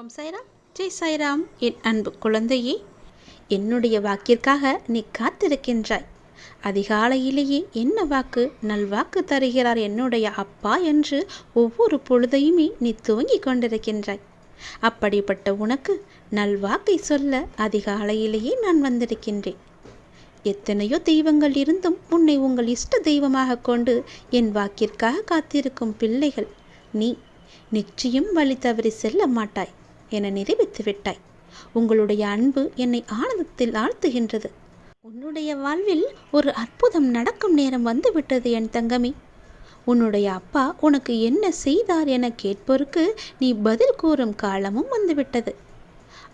ஓம் சாய்ராம். ஜெய் சாய்ராம். என் அன்பு குழந்தையே என்னுடைய வாக்கிற்காக நீ காத்திருக்கின்றாய். அதிகாலையிலேயே என்ன வாக்கு நல்வாக்கு தருகிறார் என்னுடைய அப்பா என்று ஒவ்வொரு பொழுதையுமே நீ துவங்கிக் கொண்டிருக்கின்றாய். அப்படிப்பட்ட உனக்கு நல்வாக்கை சொல்ல அதிகாலையிலேயே நான் வந்திருக்கின்றேன். எத்தனையோ தெய்வங்கள் இருந்தும் உன்னை உங்கள் இஷ்ட தெய்வமாக கொண்டு என் வாக்கிற்காக காத்திருக்கும் பிள்ளைகள் நீ நிச்சயம் வழி தவறி செல்ல மாட்டாய். என நிரூபித்து விட்டாய். உங்களுடைய அன்பு என்னை ஆனந்தத்தில் ஆழ்த்துகின்றது. உன்னுடைய வாழ்வில் ஒரு அற்புதம் நடக்கும் நேரம் வந்துவிட்டது என் தங்கமி. உன்னுடைய அப்பா உனக்கு என்ன செய்தார் என கேட்போருக்கு நீ பதில் கூறும் காலமும் வந்துவிட்டது.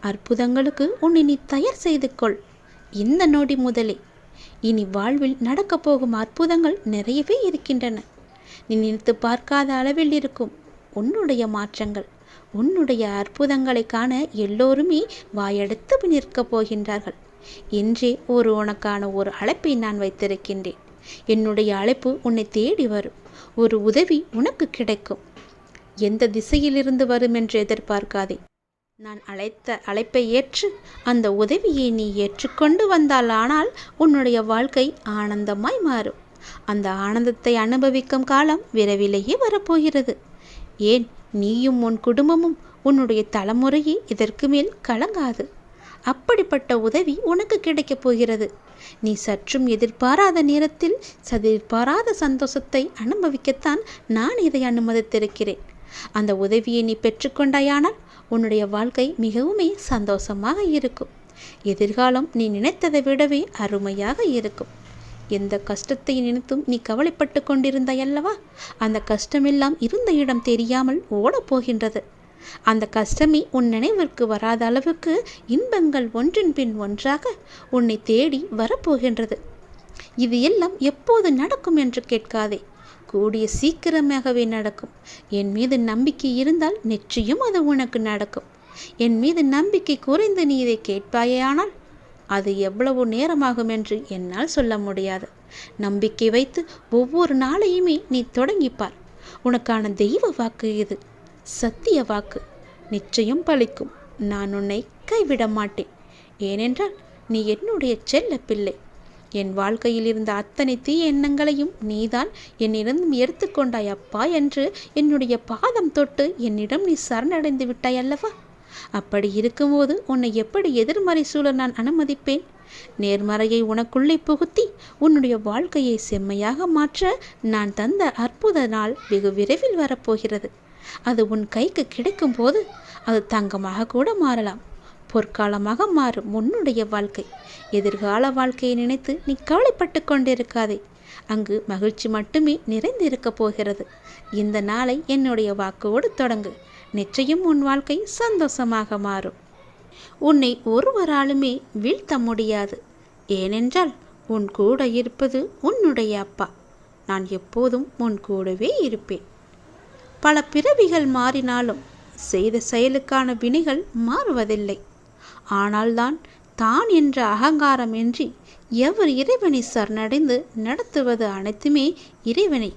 அற்புதங்களுக்கு உன்னை நீ தயார் செய்து கொள். இந்த நொடி முதலே. இனி வாழ்வில் நடக்கப் போகும் அற்புதங்கள் நிறையவே இருக்கின்றன. நீ நினைத்து பார்க்காத அளவில் இருக்கும். உன்னுடைய மாற்றங்கள். உன்னுடைய அற்புதங்களை காண எல்லோருமே வாயெடுத்து நிற்கப் போகின்றார்கள். இன்றே ஒரு உனக்கான ஒரு அழைப்பை நான் வைத்திருக்கின்றேன். என்னுடைய அழைப்பு உன்னை தேடி வரும். ஒரு உதவி உனக்கு கிடைக்கும். எந்த திசையிலிருந்து வரும் என்று எதிர்பார்க்காதே. நான் அழைத்த அழைப்பை ஏற்று அந்த உதவியை நீ ஏற்றுக்கொண்டு வந்தால் ஆனால் உன்னுடைய வாழ்க்கை ஆனந்தமாய் மாறும். அந்த ஆனந்தத்தை அனுபவிக்கும் காலம் விரைவிலேயே வரப்போகிறது. ஏன் நீயும் உன் குடும்பமும் உன்னுடைய தலைமுறையே இதற்கு மேல் கலங்காது. அப்படிப்பட்ட உதவி உனக்கு கிடைக்கப் போகிறது. நீ சற்றும் எதிர்பாராத நேரத்தில் சதிர்பாராத சந்தோஷத்தை அனுபவிக்கத்தான் நான் இதை அனுமதித்திருக்கிறேன். அந்த உதவியை நீ பெற்றுக்கொண்டாயானால் உன்னுடைய வாழ்க்கை மிகவுமே சந்தோஷமாக இருக்கும். எதிர்காலம் நீ நினைத்ததை விடவே அருமையாக இருக்கும். எந்த கஷ்டத்தை நினைத்தும் நீ கவலைப்பட்டு கொண்டிருந்தாய் அல்லவா? அந்த கஷ்டமெல்லாம் இருந்த இடம் தெரியாமல் ஓடப்போகின்றது அந்த கஷ்டமே உன் நினைவிற்கு வராத அளவுக்கு இன்பங்கள் ஒன்றின் பின் ஒன்றாக உன்னை தேடி வரப்போகின்றது. இது எல்லாம் எப்போது நடக்கும் என்று கேட்காதே. கூடிய சீக்கிரமாகவே நடக்கும். என் மீது நம்பிக்கை இருந்தால் நிச்சயம் அது உனக்கு நடக்கும். என் மீது நம்பிக்கை குறைந்து நீ இதை கேட்பாயானால் அது எவ்வளவு நேரமாகும் என்று என்னால் சொல்ல முடியாது. நம்பிக்கை வைத்து ஒவ்வொரு நாளையுமே நீ தொடங்கிப்பார். உனக்கான தெய்வ வாக்கு இது. சத்திய வாக்கு. நிச்சயம் பலிக்கும் நான் உன்னை கைவிட மாட்டேன். ஏனென்றால் நீ என்னுடைய செல்ல பிள்ளை. என் வாழ்க்கையில் இருந்த அத்தனை தீய எண்ணங்களையும் நீதான் என்னிடம் எடுத்துக்கொண்டாய் அப்பா என்று என்னுடைய பாதம் தொட்டு என்னிடம் நீ சரணடைந்து விட்டாய் அல்லவா? அப்படி இருக்கும்போது உன்னை எப்படி எதிர்மறை சூழ நான் அனுமதிப்பேன்? நேர்மறையை உனக்குள்ளே புகுத்தி உன்னுடைய வாழ்க்கையை செம்மையாக மாற்ற நான் தந்த அற்புத நாள் வெகு விரைவில் வரப்போகிறது. அது உன் கைக்கு கிடைக்கும் போது அது தங்கமாக கூட மாறலாம். பொற்காலமாக மாறும் உன்னுடைய வாழ்க்கை. எதிர்கால வாழ்க்கையை நினைத்து நீ கவலைப்பட்டு கொண்டிருக்காதே. அங்கு மகிழ்ச்சி மட்டுமே நிறைந்திருக்கப் போகிறது. இந்த நாளை என்னுடைய வாக்கோடு தொடங்கு. நிச்சயம் உன் வாழ்க்கை சந்தோஷமாக மாறும். உன்னை ஒருவராலுமே வீழ்த்த முடியாது. ஏனென்றால் உன் கூட இருப்பது உன்னுடைய அப்பா. நான் எப்போதும் உன் கூடவே இருப்பேன். பல பிறவிகள் மாறினாலும் செய்த செயலுக்கான வினைகள் மாறுவதில்லை. ஆனால்தான் தான் என்ற அகங்காரமின்றி எவர் இறைவனை சரணடைந்து நடத்துவது அனைத்துமே இறைவனை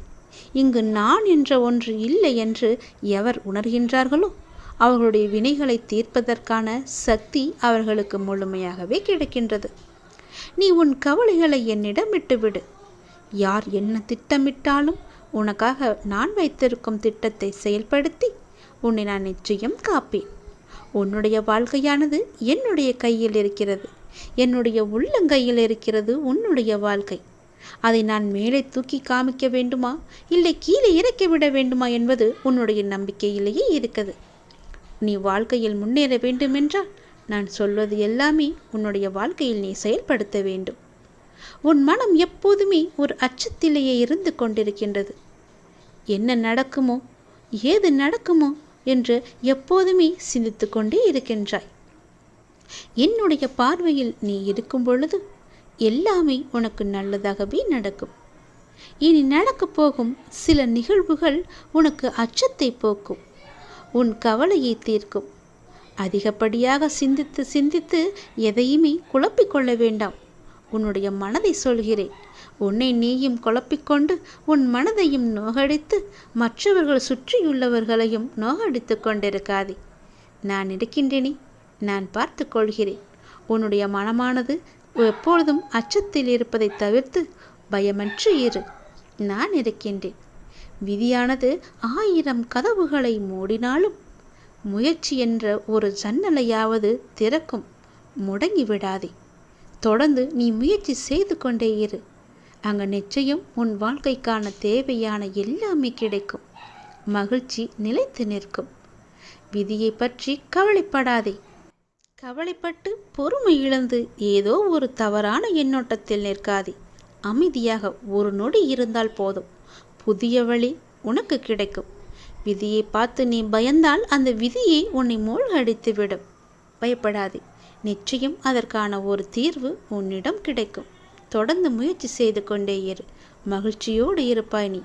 இங்கு நான் என்ற ஒன்று இல்லை என்று எவர் உணர்கின்றார்களோ? அவர்களுடைய வினைகளை தீர்ப்பதற்கான சக்தி அவர்களுக்கு முழுமையாகவே கிடைக்கின்றது. நீ உன் கவலைகளை என்னிடம் விட்டுவிடு. யார் என்ன திட்டமிட்டாலும் உனக்காக நான் வைத்திருக்கும் திட்டத்தை செயல்படுத்தி உன்னை நான் நிச்சயம் காப்பேன். உன்னுடைய வாழ்க்கையானது என்னுடைய கையில் இருக்கிறது. என்னுடைய உள்ளங்கையில் இருக்கிறது உன்னுடைய வாழ்க்கை. அதை நான் மேலே தூக்கி காமிக்க வேண்டுமா? இல்லை கீழே இறக்கி விட வேண்டுமா என்பது உன்னுடைய நம்பிக்கையிலேயே இருக்குது நீ வாழ்க்கையில் முன்னேற வேண்டுமென்றால் நான் சொல்வது எல்லாமே உன்னுடைய வாழ்க்கையில் நீ செயல்படுத்த வேண்டும். உன் மனம் எப்போதுமே ஒரு அச்சத்திலேயே இருந்து கொண்டிருக்கின்றது. என்ன நடக்குமோ ஏது நடக்குமோ என்று எப்போதுமே சிந்தித்து கொண்டே இருக்கின்றாய். என்னுடைய பார்வையில் நீ இருக்கும் பொழுது எல்லாமே உனக்கு நல்லதாகவே நடக்கும். இனி நடக்கப் போகும் சில நிகழ்வுகள் உனக்கு அச்சத்தை போக்கும். உன் கவலையை தீர்க்கும். அதிகப்படியாக சிந்தித்து சிந்தித்து எதையுமே குழப்பிக்கொள்ள வேண்டாம். உன்னுடைய மனதை சொல்கிறேன். உன்னை நீயும் குழப்பிக்கொண்டு உன் மனதையும் நோகடித்து மற்றவர்கள் சுற்றியுள்ளவர்களையும் நோகடித்து கொண்டிருக்காதே. நான் இருக்கின்றேனே. நான் பார்த்து கொள்கிறேன். உன்னுடைய மனமானது எப்பொழுதும் அச்சத்தில் இருப்பதை தவிர்த்து பயமற்று இரு. நான் இருக்கின்றேன். விதியானது ஆயிரம் கதவுகளை மூடினாலும் முயற்சி என்ற ஒரு ஜன்னலையாவது திறக்கும். முடங்கி விடாதே. தொடர்ந்து நீ முயற்சி செய்து கொண்டே இரு. அங்கு நிச்சயம் உன் வாழ்க்கைக்கான தேவையான எல்லாமே கிடைக்கும். மகிழ்ச்சி நிலைத்து நிற்கும். விதியை பற்றி கவலைப்படாதே. கவலைப்பட்டு பொறுமை இழந்து ஏதோ ஒரு தவறான எண்ணோட்டத்தில் நிற்காதே. அமைதியாக ஒரு நொடி இருந்தால் போதும். புதிய வழி உனக்கு கிடைக்கும். விதியை பார்த்து நீ பயந்தால் அந்த விதியை உன்னை மூழ்கடித்து விடும். பயப்படாதே. நிச்சயம் அதற்கான ஒரு தீர்வு உன்னிடம் கிடைக்கும். தொடர்ந்து முயற்சி செய்து கொண்டே இரு. மகிழ்ச்சியோடு இருப்பாய் நீ.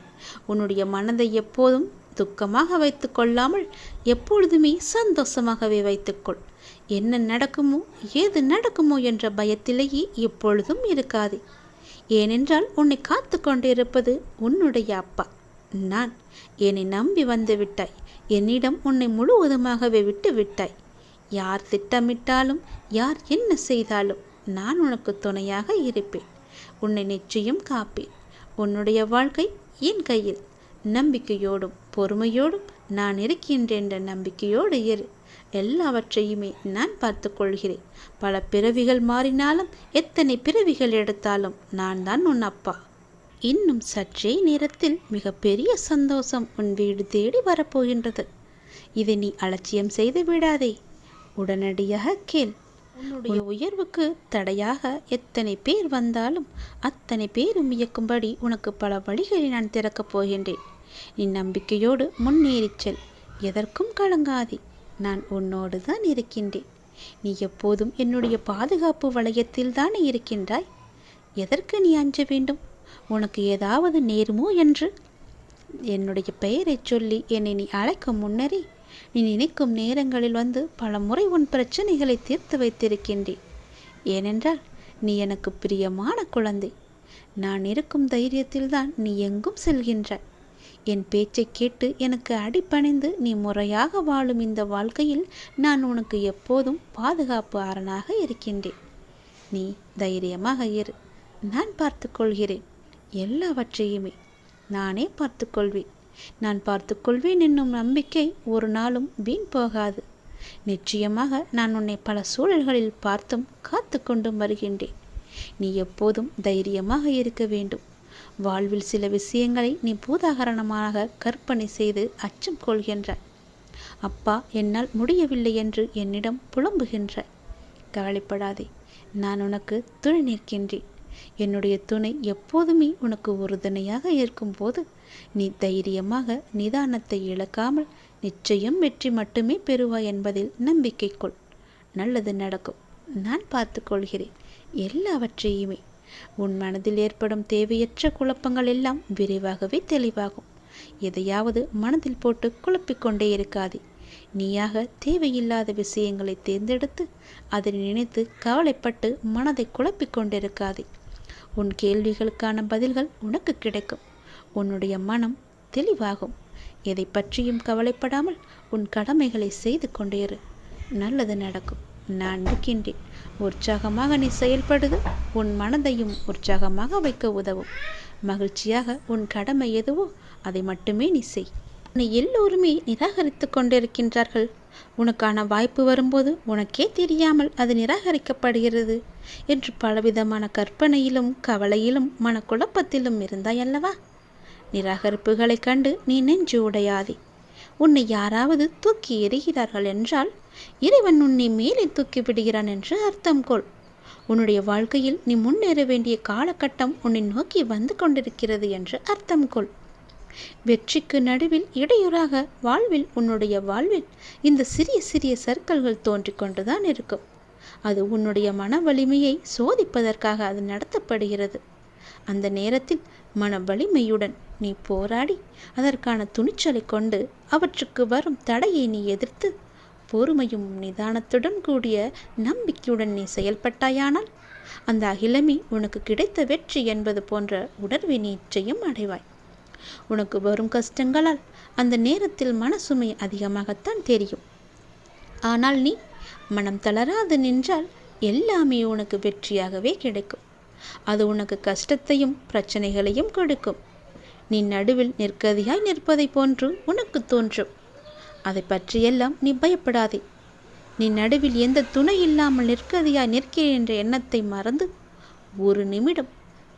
உன்னுடைய மனதை எப்போதும் துக்கமாக வைத்து கொள்ளாமல் எப்பொழுதுமே சந்தோஷமாகவே வைத்துக்கொள். என்ன நடக்குமோ ஏது நடக்குமோ என்ற பயத்திலேயே எப்பொழுதும் இருக்காது. ஏனென்றால் உன்னை காத்து கொண்டிருப்பது உன்னுடைய அப்பா. நான் என்னை நம்பி வந்து விட்டாய். என்னிடம் உன்னை முழுவதுமாகவே விட்டு விட்டாய். யார் திட்டமிட்டாலும் யார் என்ன செய்தாலும் நான் உனக்கு துணையாக இருப்பேன். உன்னை நிச்சயம் காப்பேன். உன்னுடைய வாழ்க்கை என் கையில். நம்பிக்கையோடும் பொறுமையோடும் நான் இருக்கின்றேன் என்ற நம்பிக்கையோடு இரு. எல்லாவற்றையுமே நான் பார்த்து கொள்கிறேன் பல பிறவிகள் மாறினாலும் எத்தனை பிறவிகள் எடுத்தாலும் நான் தான் உன் அப்பா. இன்னும் சற்றே நேரத்தில் மிகப்பெரிய சந்தோஷம் உன் வீடு தேடி வரப்போகின்றது. இதை நீ அலட்சியம் செய்து விடாதே. உடனடியாக கேள். உன்னுடைய உயர்வுக்கு தடையாக எத்தனை பேர் வந்தாலும் அத்தனை பேரும் இயக்கும்படி உனக்கு பல வழிகளை நான் திறக்கப் போகின்றேன். நீ நம்பிக்கையோடு முன்னேறிச் செல். எதற்கும் கலங்காதே. நான் உன்னோடு தான் இருக்கின்றேன். நீ எப்போதும் என்னுடைய பாதுகாப்பு வளையத்தில் தானே இருக்கின்றாய்? எதற்கு நீ அஞ்ச வேண்டும்? உனக்கு ஏதாவது நேருமோ என்று? என்னுடைய பெயரைச் சொல்லி என்னை நீ அழைக்கும் முன்னரே நீ நினைக்கும் நேரங்களில் வந்து பல முறை உன் பிரச்சனைகளை தீர்த்து வைத்திருக்கின்றேன். ஏனென்றால் நீ எனக்கு பிரியமான குழந்தை. நான் இருக்கும் தைரியத்தில்தான் நீ எங்கும் செல்கின்றாய். என் பேச்சை கேட்டு எனக்கு அடிப்பணிந்து நீ முறையாக வாழும் இந்த வாழ்க்கையில் நான் உனக்கு எப்போதும் பாதுகாப்பு அரணாக இருக்கின்றேன். நீ தைரியமாக இரு. நான் பார்த்துக்கொள்கிறேன் எல்லாவற்றையுமே நானே பார்த்துக்கொள்வேன் நான் பார்த்துக்கொள்வேன் என்னும் நம்பிக்கை ஒரு நாளும் வீண் போகாது. நிச்சயமாக நான் உன்னை பல சூழல்களில் பார்த்தும் காத்து கொண்டும் வருகின்றேன். நீ எப்போதும் தைரியமாக இருக்க வேண்டும். வாழ்வில் சில விஷயங்களை நீ பூதாகரணமாக கற்பனை செய்து அச்சம் கொள்கின்ற. அப்பா என்னால் முடியவில்லை என்று என்னிடம் புலம்புகின்ற. கவலைப்படாதே நான் உனக்கு துணை நிற்கின்றேன். என்னுடைய துணை எப்போதுமே உனக்கு உறுதுணையாக இருக்கும்போது நீ தைரியமாக நிதானத்தை இழக்காமல் நிச்சயம் வெற்றி மட்டுமே பெறுவாய் என்பதில் நம்பிக்கை கொள். நல்லது நடக்கும். நான் பார்த்து கொள்கிறேன். எல்லாவற்றையுமே உன் மனதில் ஏற்படும் தேவையற்ற குழப்பங்கள் எல்லாம் விரைவாகவே தெளிவாகும். எதையாவது மனதில் போட்டு குழப்பிக்கொண்டே இருக்காதே. நீயாக தேவையில்லாத விஷயங்களை தேர்ந்தெடுத்து அதை நினைத்து கவலைப்பட்டு மனதை குழப்பிக் கொண்டிருக்காதே உன் கேள்விகளுக்கான பதில்கள் உனக்கு கிடைக்கும். உன்னுடைய மனம் தெளிவாகும். எதை பற்றியும் கவலைப்படாமல் உன் கடமைகளை செய்து கொண்டேரு நல்லது நடக்கும். நான் இருக்கின்றேன். உற்சாகமாக நீ செயல்படுது உன் மனதையும் உற்சாகமாக வைக்க உதவும். மகிழ்ச்சியாக உன் கடமை எதுவோ அதை மட்டுமே நீ செய். உன்னை எல்லோருமே நிராகரித்து கொண்டிருக்கின்றார்கள். உனக்கான வாய்ப்பு வரும்போது உனக்கே தெரியாமல் அது நிராகரிக்கப்படுகிறது என்று பலவிதமான கற்பனையிலும் கவலையிலும் மனக்குழப்பத்திலும் இருந்தாய் அல்லவா? நிராகரிப்புகளைக் கண்டு நீ நெஞ்சு உடையாதே. உன்னை யாராவது தூக்கி எறிகிறார்கள் என்றால் இறைவன் உன்னை மேலே தூக்கி விடுகிறான் என்று அர்த்தம் கொள். உன்னுடைய வாழ்க்கையில் நீ முன்னேற வேண்டிய காலகட்டம் உன்னை நோக்கி வந்து கொண்டிருக்கிறது என்று அர்த்தம் கொள். வெற்றிக்கு நடுவில் இடையூறாக வாழ்வில் உன்னுடைய வாழ்வில் இந்த சிறிய சிறிய சர்க்கல்கள் தோன்றிக் கொண்டுதான் இருக்கும். அது உன்னுடைய மன வலிமையை சோதிப்பதற்காக அது நடத்தப்படுகிறது. அந்த நேரத்தில் மன வலிமையுடன் நீ போராடி அதற்கான துணிச்சலை கொண்டு அவற்றுக்கு வரும் தடையை நீ எதிர்த்து பொறுமையும் நிதானத்துடன் கூடிய நம்பிக்கையுடன் நீ செயல்பட்டாயானால் அந்த அகிலமி உனக்கு கிடைத்த வெற்றி என்பது போன்ற உணர்வை நிச்சயம் அடைவாய். உனக்கு வரும் கஷ்டங்களால் அந்த நேரத்தில் மனசுமை அதிகமாகத்தான் தெரியும். ஆனால் நீ மனம் தளராது நின்றால் எல்லாமே உனக்கு வெற்றியாகவே கிடைக்கும். அது உனக்கு கஷ்டத்தையும் பிரச்சனைகளையும் கொடுக்கும். நீ நடுவில் நிற்கதியாய் நிற்பதை போன்று உனக்கு தோன்றும். அதை பற்றியெல்லாம் நீ பயப்படாதே. நீ நடுவில் எந்த துணை இல்லாமல் நிற்கதியாய் நிற்கிறேன் என்ற எண்ணத்தை மறந்து ஒரு நிமிடம்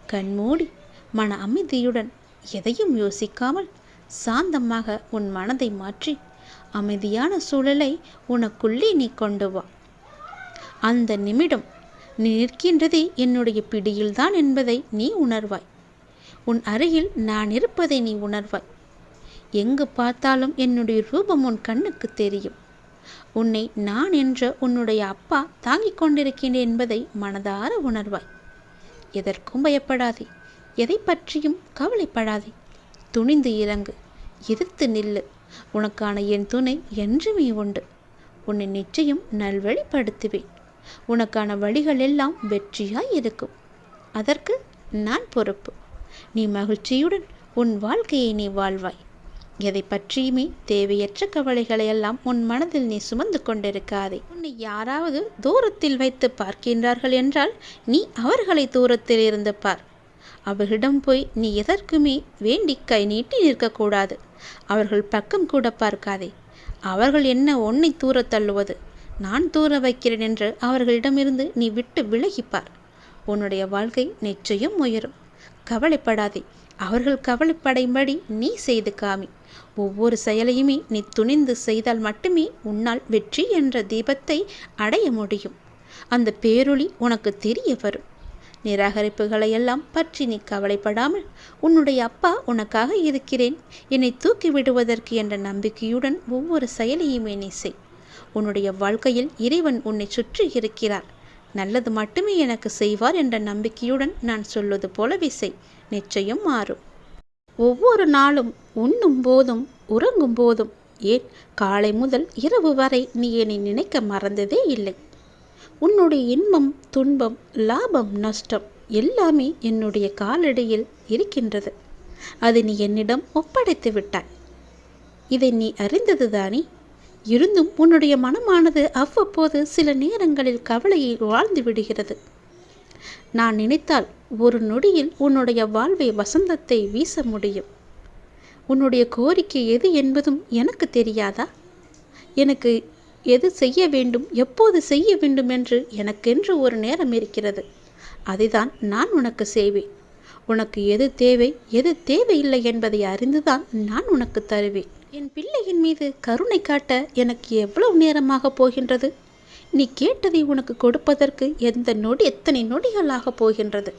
கண்மூடி மன அமைதியுடன் எதையும் யோசிக்காமல் சாந்தமாக உன் மனதை மாற்றி அமைதியான சூழலை உனக்குள்ளே நீ கொண்டு வா. அந்த நிமிடம் நீ நிற்கின்றதே என்னுடைய பிடியில்தான் என்பதை நீ உணர்வாய். உன் அருகில் நான் இருப்பதை நீ உணர்வாய். எங்கு பார்த்தாலும் என்னுடைய ரூபம் உன் கண்ணுக்கு தெரியும். உன்னை நான் என்ற உன்னுடைய அப்பா தாங்கிக் கொண்டிருக்கிறேன் என்பதை மனதார உணர்வாய். எதற்கும் பயப்படாதே. எதை பற்றியும் கவலைப்படாதே. துணிந்து இறங்கு. எதிர்த்து நில்லு. உனக்கான என் துணை என்றுமே உண்டு. உன்னை நிச்சயம் நல்வழிப்படுத்துவேன். உனக்கான வழிகள் எல்லாம் வெற்றியாய் இருக்கும். அதற்கு நான் பொறுப்பு. நீ மகிழ்ச்சியுடன் உன் வாழ்க்கையை நீ வாழ்வாய். எதை பற்றியுமே தேவையற்ற கவலைகளை எல்லாம் உன் மனதில் நீ சுமந்து கொண்டிருக்காதே. உன்னை யாராவது தூரத்தில் வைத்து பார்க்கின்றார்கள் என்றால் நீ அவர்களை தூரத்தில் இருந்து பார். அவர்களிடம் போய் நீ எதற்குமே வேண்டி கை நீட்டி நிற்கக்கூடாது. அவர்கள் பக்கம் கூட பார்க்காதே. அவர்கள் என்ன உன்னை தூர தள்ளுவது? நான் தூர வைக்கிறேன் என்று அவர்களிடமிருந்து நீ விட்டு விலகிப்பார் உன்னுடைய வாழ்க்கை நிச்சயம் உயரும். கவலைப்படாதே. அவர்கள் கவலைப்படையும்படி நீ செய்து காமி. ஒவ்வொரு செயலையுமே நீ துணிந்து செய்தால் மட்டுமே உன்னால் வெற்றி என்ற தீபத்தை அடைய முடியும். அந்த பேரொளி உனக்கு தெரிய வரும். நிராகரிப்புகளை எல்லாம் பற்றி நீ கவலைப்படாமல் உன்னுடைய அப்பா உனக்காக இருக்கிறேன். என்னை தூக்கி விடுவதற்கு என்ற நம்பிக்கையுடன் ஒவ்வொரு செயலையுமே நீ செய். உன்னுடைய வாழ்க்கையில் இறைவன் உன்னை சுற்றி இருக்கிறார். நல்லது மட்டுமே எனக்கு செய்வார் என்ற நம்பிக்கையுடன் நான் சொல்வது போலவே செய். நிச்சயம் மாறும். ஒவ்வொரு நாளும் உண்ணும் போதும் உறங்கும் போதும். ஏன்? காலை முதல் இரவு வரை நீ என்னை நினைக்க மறந்ததே இல்லை. உன்னுடைய இன்பம் துன்பம் லாபம் நஷ்டம் எல்லாமே என்னுடைய காலடியில் இருக்கின்றது. அது நீ என்னிடம் ஒப்படைத்து விட்டாய். இதை நீ அறிந்தது தானே? இருந்தும் உன்னுடைய மனமானது அவ்வப்போது சில நேரங்களில் கவலையை வாழ்ந்து விடுகிறது. நான் நினைத்தால் ஒரு நொடியில் உன்னுடைய வாழ்வை வசந்தத்தை வீச முடியும். உன்னுடைய கோரிக்கை எது என்பதும் எனக்கு தெரியாதா? எனக்கு எது செய்ய வேண்டும் எப்போது செய்ய வேண்டும் என்று எனக்கென்று ஒரு நேரம் இருக்கிறது. அதைதான் நான் உனக்கு செய்வேன். உனக்கு எது தேவை எது தேவையில்லை என்பதை அறிந்துதான் நான் உனக்கு தருவேன். என் பிள்ளையின் மீது கருணை காட்ட எனக்கு எவ்வளவு நேரமாக போகின்றது? நீ கேட்டதை உனக்கு கொடுப்பதற்கு எந்த நொடி எத்தனை நொடிகளாக போகின்றது?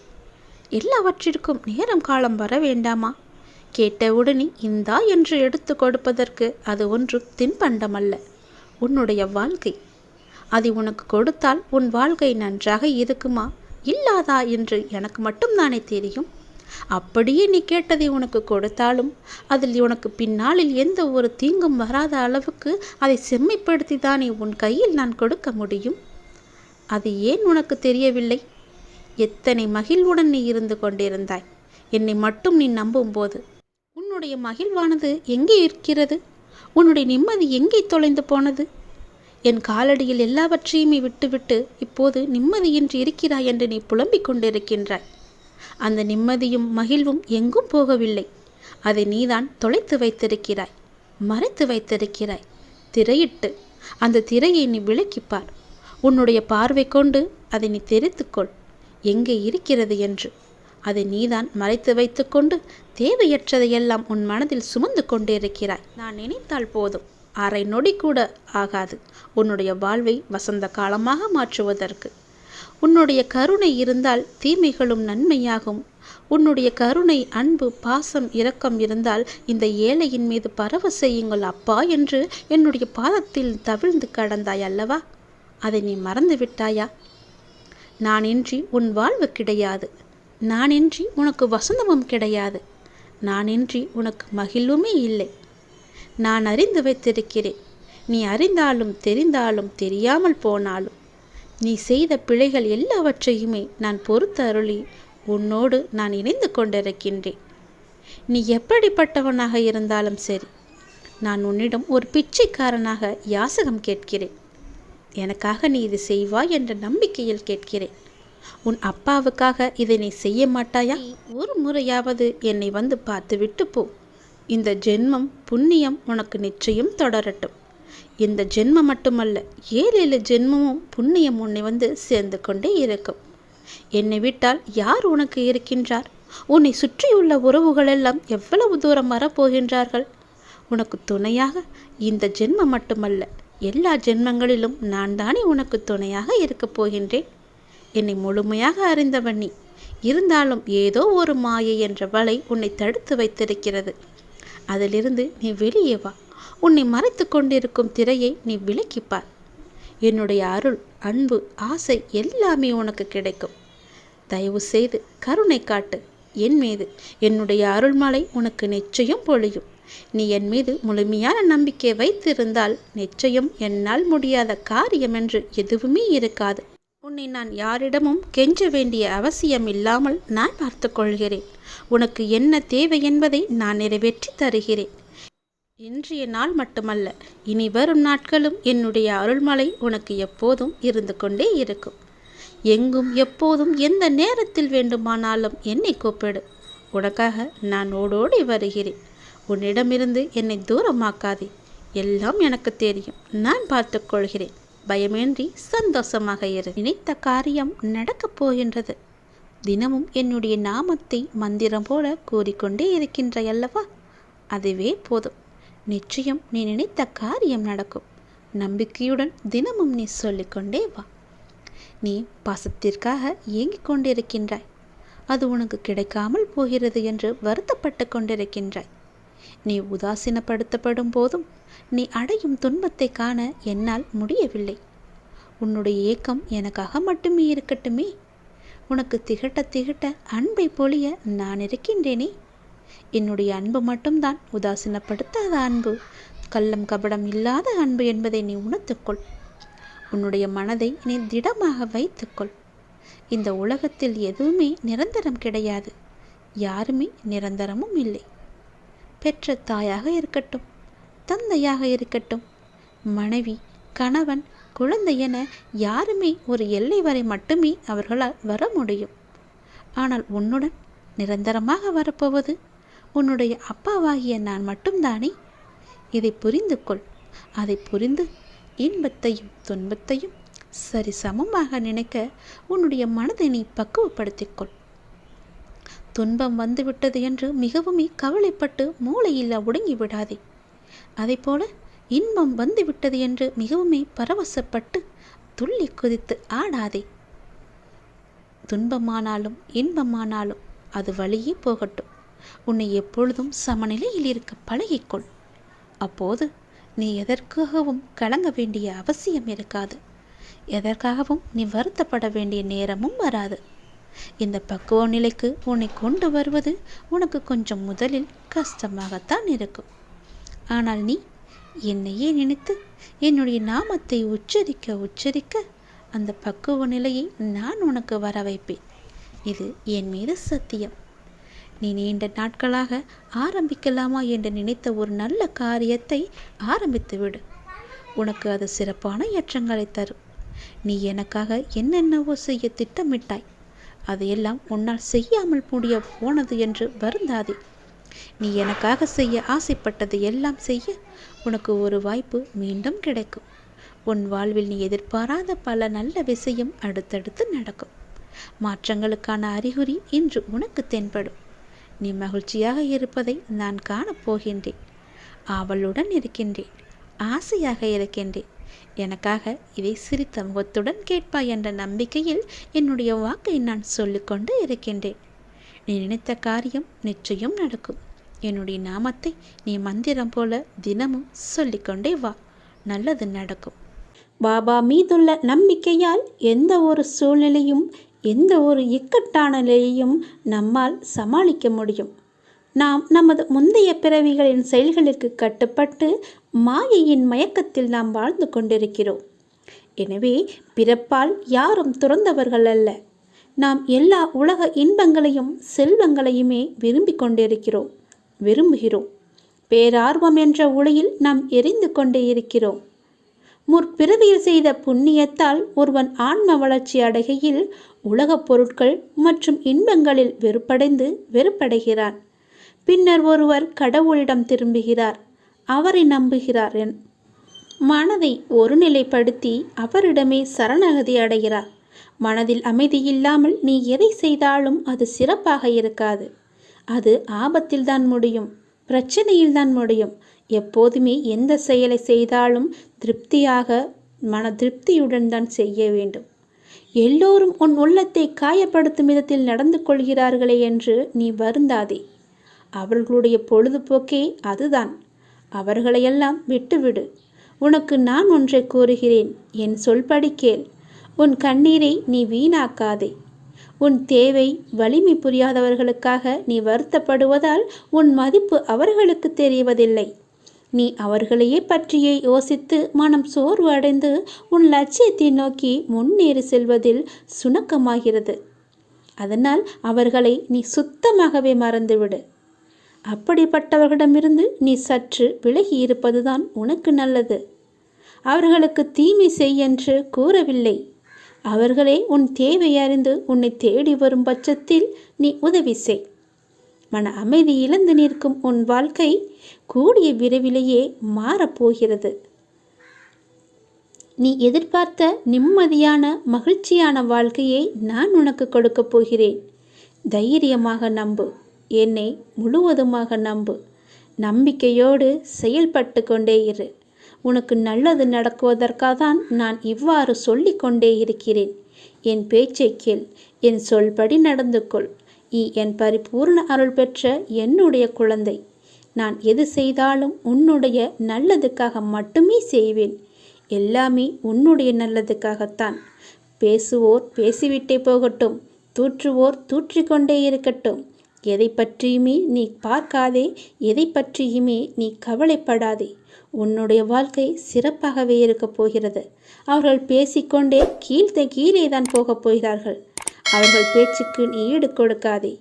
எல்லாவற்றிற்கும் நேரம் காலம் வர வேண்டாமா? கேட்டவுடனே இந்தா என்று எடுத்து கொடுப்பதற்கு அது ஒன்று தின்பண்டமல்ல. உன்னுடைய வாழ்க்கை அதை உனக்கு கொடுத்தால் உன் வாழ்க்கை நன்றாக இருக்குமா? இல்லாதா என்று எனக்கு மட்டும்தானே தெரியும். அப்படியே நீ கேட்டதை உனக்கு கொடுத்தாலும் அதில் உனக்கு பின்னாளில் எந்த ஒரு தீங்கும் வராத அளவுக்கு அதை செம்மைப்படுத்தி தானே உன் கையில் நான் கொடுக்க முடியும்? அது ஏன் உனக்கு தெரியவில்லை? எத்தனை மகிழ்வுடன் நீ இருந்து கொண்டிருந்தாய்? என்னை மட்டும் நீ நம்பும்போது உன்னுடைய மகிழ்வானது எங்கே இருக்கிறது? உன்னுடைய நிம்மதி எங்கே தொலைந்து போனது? என் காலடியில் எல்லாவற்றையுமே விட்டுவிட்டு இப்போது நிம்மதியின்றி இருக்கிறாய் என்று நீ புலம்பிக் கொண்டிருக்கின்றாய். அந்த நிம்மதியும் மகிழ்வும் எங்கும் போகவில்லை. அதை நீதான் தொலைத்து வைத்திருக்கிறாய் மறைத்து வைத்திருக்கிறாய். திரையிட்டு அந்த திரையை நீ விளக்கிப்பார். உன்னுடைய பார்வை கொண்டு அதை நீ தெரித்துக்கொள். எங்கே இருக்கிறது என்று. அதை நீதான் மறைத்து வைத்துக்கொண்டு தேவையற்றதையெல்லாம் உன் மனதில் சுமந்து கொண்டிருக்கிறாய். நான் நினைத்தால் போதும். அரை நொடி கூட ஆகாது. உன்னுடைய வாழ்வை வசந்த காலமாக மாற்றுவதற்கு. உன்னுடைய கருணை இருந்தால் தீமைகளும் நன்மையாகும். உன்னுடைய கருணை அன்பு பாசம் இரக்கம் இருந்தால் இந்த ஏழையின் மீது பரவ செய்யுங்கள் அப்பா என்று என்னுடைய பாதத்தில் தவிழ்ந்து கடந்தாய் அல்லவா? அதை நீ மறந்து விட்டாயா? நான் இன்றி உன் வாழ்வு கிடையாது. நான் இன்றி உனக்கு வசந்தமும் கிடையாது. நான் இன்றி உனக்கு மகிழ்வுமே இல்லை. நான் அறிந்து வைத்திருக்கிறேன். நீ அறிந்தாலும் தெரிந்தாலும் தெரியாமல் போனாலும். நீ செய்த பிழைகள் எல்லாவற்றையுமே நான் பொறுத்து அருளி உன்னோடு நான் இணைந்து கொண்டிருக்கின்றேன். நீ எப்படிப்பட்டவனாக இருந்தாலும் சரி நான் உன்னிடம் ஒரு பிச்சைக்காரனாக யாசகம் கேட்கிறேன். எனக்காக நீ இது செய்வாய் என்ற நம்பிக்கையில் கேட்கிறேன். உன் அப்பாவுக்காக இதை நீ செய்ய மாட்டாயா? ஒரு முறையாவது என்னை வந்து பார்த்துவிட்டு போ. இந்த ஜென்மம் புண்ணியம் உனக்கு நிச்சயம் தொடரட்டும். இந்த ஜென்மம் மட்டுமல்ல ஏழு ஏழு ஜென்மமும் புண்ணியம் உன்னை வந்து சேர்ந்து கொண்டே இருக்கும். என்னை விட்டால் யார் உனக்கு இருக்கின்றார்? உன்னை சுற்றியுள்ள உறவுகள் எல்லாம் எவ்வளவு தூரம் வரப்போகின்றார்கள்? உனக்கு துணையாக இந்த ஜென்மம் மட்டுமல்ல எல்லா ஜென்மங்களிலும் நான் தானே உனக்கு துணையாக இருக்கப் போகின்றேன்? என்னை முழுமையாக அறிந்தவன் நீ. இருந்தாலும் ஏதோ ஒரு மாயை என்ற வலை உன்னை தடுத்து வைத்திருக்கிறது. அதிலிருந்து நீ வெளியே வா. உன்னை மறைத்து கொண்டிருக்கும் திரையை நீ விலக்கிப்பார். என்னுடைய அருள் அன்பு ஆசை எல்லாமே உனக்கு கிடைக்கும். தயவு செய்து கருணை காட்டு. என் மீது என்னுடைய அருள்மலை உனக்கு நிச்சயம் பொழியும். நீ என் மீது முழுமையான நம்பிக்கை வைத்திருந்தால் நிச்சயம் என்னால் முடியாத காரியம் என்று எதுவுமே இருக்காது. உன்னை நான் யாரிடமும் கெஞ்ச வேண்டிய அவசியம் இல்லாமல் நான் பார்த்து கொள்கிறேன் உனக்கு என்ன தேவை என்பதை நான் நிறைவேற்றி தருகிறேன். இன்றைய நாள் மட்டுமல்ல இனி வரும் நாட்களும் என்னுடைய அருள்மலை உனக்கு எப்போதும் இருந்து கொண்டே இருக்கும். எங்கும் எப்போதும் எந்த நேரத்தில் வேண்டுமானாலும் என்னை கூப்பிடு. உனக்காக நான் ஓடோடி வருகிறேன். உன்னிடமிருந்து என்னை தூரமாக்காதே. எல்லாம் எனக்கு தெரியும். நான் பார்த்துக்கொள்கிறேன். பயமின்றி சந்தோஷமாக இரு. நினைத்த காரியம் நடக்கப் போகின்றது. தினமும் என்னுடைய நாமத்தை மந்திரம் போல கூறிக்கொண்டே இருக்கின்ற அல்லவா? அதுவே போதும். நிச்சயம் நீ நினைத்த காரியம் நடக்கும். நம்பிக்கையுடன் தினமும் நீ சொல்லிக்கொண்டே வா. நீ பாசத்திற்காக ஏங்கிக் கொண்டிருக்கின்றாய். அது உனக்கு கிடைக்காமல் போகிறது என்று வருத்தப்பட்டு கொண்டிருக்கின்றாய். நீ உதாசீனப்படுத்தப்படும் போதும் நீ அடையும் துன்பத்தை காண என்னால் முடியவில்லை. உன்னுடைய ஏக்கம் எனக்காக மட்டுமே இருக்கட்டுமே. உனக்கு திகட்ட திகட்ட அன்பை பொழிய நான் இருக்கின்றேனே. என்னுடைய அன்பு மட்டும்தான் உதாசீனப்படுத்தாத அன்பு. கள்ளம் கபடம் இல்லாத அன்பு என்பதை நீ உணர்த்துக்கொள். உன்னுடைய மனதை நீ திடமாக வைத்துக்கொள். இந்த உலகத்தில் எதுவுமே நிரந்தரம் கிடையாது. யாருமே நிரந்தரமும் இல்லை. பெற்ற தாயாக இருக்கட்டும். தந்தையாக இருக்கட்டும். மனைவி கணவன் குழந்தை என யாருமே ஒரு எல்லை வரை மட்டுமே அவர்களால் வர முடியும். ஆனால் உன்னுடன் நிரந்தரமாக வரப்போவது உன்னுடைய அப்பாவாகிய நான் மட்டும்தானே? இதை புரிந்து கொள். அதை புரிந்து இன்பத்தையும் துன்பத்தையும் சரி சமமாக நினைக்க உன்னுடைய மனதை நீ பக்குவப்படுத்திக்கொள் துன்பம் வந்துவிட்டது என்று மிகவுமே கவலைப்பட்டு மூளையில் ஒடுங்கி விடாதே. போல இன்பம் வந்துவிட்டது என்று மிகவுமே பரவசப்பட்டு துள்ளி குதித்து ஆடாதே. துன்பமானாலும் இன்பமானாலும் அது வழியே போகட்டும். உன்னை எப்பொழுதும் சமநிலையில் இருக்க பழகிக்கொள். அப்போது நீ எதற்காகவும் கலங்க வேண்டிய அவசியம் இருக்காது. எதற்காகவும் நீ வருத்தப்பட வேண்டிய நேரமும் வராது. இந்த பக்குவ நிலைக்கு உன்னை கொண்டு வருவது உனக்கு கொஞ்சம் முதலில் கஷ்டமாகத்தான் இருக்கும். ஆனால் நீ என்னையே நினைத்து என்னுடைய நாமத்தை உச்சரிக்க உச்சரிக்க அந்த பக்குவ நிலையை நான் உனக்கு வர வைப்பேன் இது என் மீது சத்தியம். நீ நீண்ட நாட்களாக ஆரம்பிக்கலாமா என்று நினைத்த ஒரு நல்ல காரியத்தை ஆரம்பித்து விடு உனக்கு அது சிறப்பான ஏற்றங்களை தரும். நீ எனக்காக என்னென்னவோ செய்ய திட்டமிட்டாய். அதையெல்லாம் உன்னால் செய்யாமல் முடிய போனது என்று வருந்தாதே. நீ எனக்காக செய்ய ஆசைப்பட்டது எல்லாம் செய்ய உனக்கு ஒரு வாய்ப்பு மீண்டும் கிடைக்கும். உன் வாழ்வில் நீ எதிர்பாராத பல நல்ல விஷயம் அடுத்தடுத்து நடக்கும். மாற்றங்களுக்கான அறிகுறி இன்று உனக்கு தென்படும். நீ மகிழ்ச்சியாக இருப்பதை நான் காணப்போகின்றேன் ஆவலுடன் இருக்கின்றேன். ஆசையாக இருக்கின்றேன். எனக்காக இதை சிரித்த முகத்துடன் கேட்பாய் என்ற நம்பிக்கையில் என்னுடைய வாக்கை நான் சொல்லிக்கொண்டு இருக்கின்றேன். நீ நினைத்த காரியம் நிச்சயம் நடக்கும். என்னுடைய நாமத்தை நீ மந்திரம் போல தினமும் சொல்லிக்கொண்டே வா. நல்லது நடக்கும். பாபா மீதுள்ள நம்பிக்கையால் எந்த ஒரு சூழ்நிலையும் எந்த ஒரு இக்கட்டான நிலையையும் நம்மால் சமாளிக்க முடியும். நாம் நமது முந்தைய பிறவிகளின் செயல்களுக்கு கட்டுப்பட்டு மாயையின் மயக்கத்தில் நாம் வாழ்ந்து கொண்டிருக்கிறோம். எனவே பிறப்பால் யாரும் துறந்தவர்கள் அல்ல. நாம் எல்லா உலக இன்பங்களையும் செல்வங்களையுமே விரும்பி கொண்டிருக்கிறோம் விரும்புகிறோம். பேரார்வம் என்ற உலையில் நாம் எரிந்து கொண்டே இருக்கிறோம். முற்பிறவியில் செய்த புண்ணியத்தால் ஒருவன் ஆன்ம வளர்ச்சி அடைகையில் உலகப் பொருட்கள் மற்றும் இன்பங்களில் வெறுப்படைந்து வெறுப்படைகிறான். பின்னர் ஒருவர் கடவுளிடம் திரும்புகிறார் அவரை நம்புகிறார் என் மனதை ஒருநிலைப்படுத்தி அவரிடமே சரணாகதி அடைகிறார். மனதில் அமைதி இல்லாமல் நீ எதை செய்தாலும் அது சிறப்பாக இருக்காது. அது ஆபத்தில் தான் முடியும் பிரச்சனையில்தான் முடியும். எப்போதுமே எந்த செயலை செய்தாலும் திருப்தியாக மன திருப்தியுடன் தான் செய்ய வேண்டும். எல்லோரும் உன் உள்ளத்தை காயப்படுத்தும் விதத்தில் நடந்து கொள்கிறார்களே என்று நீ வருந்தாதே. அவர்களுடைய பொழுதுபோக்கே அதுதான். அவர்களையெல்லாம் விட்டுவிடு. உனக்கு நான் ஒன்றை கூறுகிறேன். என் சொல்படி கேள். உன் கண்ணீரை நீ வீணாக்காதே. உன் தேவை வலிமை புரியாதவர்களுக்காக நீ வருத்தப்படுவதால் உன் மதிப்பு அவர்களுக்கு தெரிவதில்லை. நீ அவர்களையே பற்றியே யோசித்து மனம் சோர்வு அடைந்து உன் லட்சியத்தை நோக்கி முன்னேறி செல்வதில் சுணக்கமாகிறது. அதனால் அவர்களை நீ சுத்தமாகவே மறந்துவிடு. அப்படிப்பட்டவர்களிடமிருந்து நீ சற்று விலகி இருப்பதுதான் உனக்கு நல்லது. அவர்களுக்கு தீமை செய் என்று கூறவில்லை. அவர்களே உன் தேவை அறிந்து உன்னை தேடி வரும் பட்சத்தில் நீ உதவி செய். மன அமைதி இழந்து நிற்கும் உன் வாழ்க்கை கூடிய விரைவிலேயே மாறப்போகிறது. நீ எதிர்பார்த்த நிம்மதியான மகிழ்ச்சியான வாழ்க்கையை நான் உனக்கு கொடுக்கப் போகிறேன். தைரியமாக நம்பு. என்னை முழுவதுமாக நம்பு. நம்பிக்கையோடு செயல்பட்டு கொண்டே இரு. உனக்கு நல்லது நடக்குவதற்காக தான் நான் இவ்வாறு சொல்லி கொண்டே இருக்கிறேன். என் பேச்சை கேள். என் சொல்படி நடந்து கொள். நீ என் பரிபூர்ண அருள் பெற்ற என்னுடைய குழந்தை. நான் எது செய்தாலும் உன்னுடைய நல்லதுக்காக மட்டுமே செய்வேன். எல்லாமே உன்னுடைய நல்லதுக்காகத்தான். பேசுவோர் பேசிவிட்டே போகட்டும். தூற்றுவோர் தூற்றிக்கொண்டே இருக்கட்டும். எதை பற்றியுமே நீ பார்க்காதே. எதை பற்றியுமே நீ கவலைப்படாதே. உன்னுடைய வாழ்க்கை சிறப்பாகவே இருக்கப் போகிறது. அவர்கள் பேசிக்கொண்டே கீழ்த்த கீழே தான் போகப் போகிறார்கள். அவர்கள் பேச்சுக்கு நீ ஈடு கொடுக்காதே.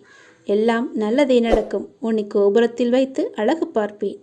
எல்லாம் நல்லதே நடக்கும். உன்னை கோபுரத்தில் வைத்து அழகு பார்ப்பேன்.